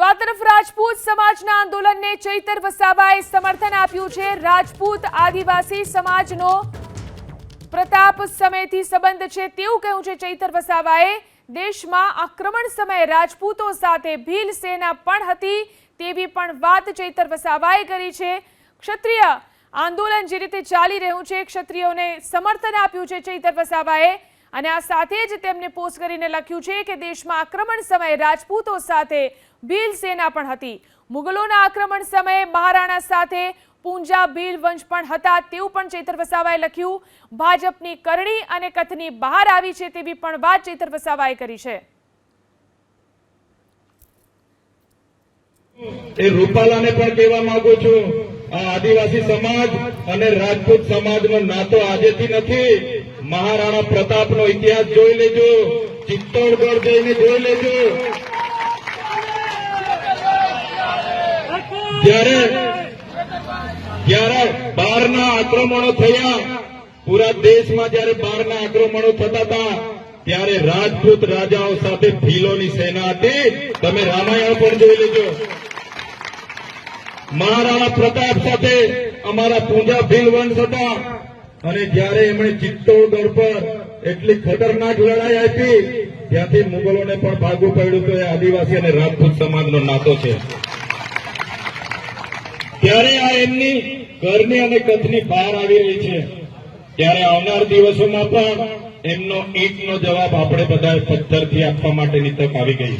તો આ તરફ રાજપૂત સમાજના આંદોલનને ચૈતર વસાવાએ સમર્થન આપ્યું છે. રાજપૂત આદિવાસી સમાજનો પ્રતાપ સમયથી સંબંધ છે તેવું કહ્યું છે ચૈતર વસાવાએ. દેશમાં આક્રમણ સમયે રાજપૂતો સાથે ભીલ સેના પણ હતી તેવી પણ વાત ચૈતર વસાવાએ કરી છે. ક્ષત્રિય આંદોલન જે રીતે ચાલી રહ્યું છે, ક્ષત્રિયોને સમર્થન આપ્યું છે ચૈતર વસાવાએ. અને આ સાથે જ તેમને પોસ્ટ કરીને લખ્યું છે કે દેશમાં આક્રમણ સમયે રાજપૂતો સાથે ભીલ સેના પણ હતી. મુગલોના આક્રમણ સમયે મહારાણા સાથે પૂંજા ભીલ વંશ પણ હતા તેવું પણ ચેતર વસાવાએ લખ્યું. ભાજપની કરણી અને કથની બહાર આવી છે તેવી પણ વાત ચૈતર વસાવાએ કરી છે. એ રૂપાલાને પણ કહેવા માંગુ છું, આ આદિવાસી સમાજ અને રાજપૂત સમાજનો નાતો આજેથી નથી. મહારાણા પ્રતાપનો ઇતિહાસ જોઈ લેજો. ચિત્તોડગઢ જઈને જોઈ લેજો. જ્યારે જ્યારે બહારના આક્રમણો થયા, પૂરા દેશમાં જ્યારે બહારના આક્રમણો થતા હતા, ત્યારે રાજપૂત રાજાઓ સાથે ભીલોની સેના હતી. તમે રામાયણ પણ જોઈ લેજો. મહારાણા પ્રતાપ સાથે અમારા પૂંજા ભીલ વંશ હતા. અને જયારે એમણે ચિત્તોડગઢ પર એટલી ખતરનાક લડાઈ આપી, ત્યાંથી મુગલોને પણ ભાગવું પડ્યું તો આદિવાસી અને રાજપૂત સમાજનો નાતો છે. ત્યારે આ એમની ઘરની અને કથની બહાર આવી રહી છે. ત્યારે આવનાર દિવસોમાં પણ એમનો ઈટનો જવાબ આપણે બધા પથ્થરથી આપવા માટેની તક આવી ગઈ છે.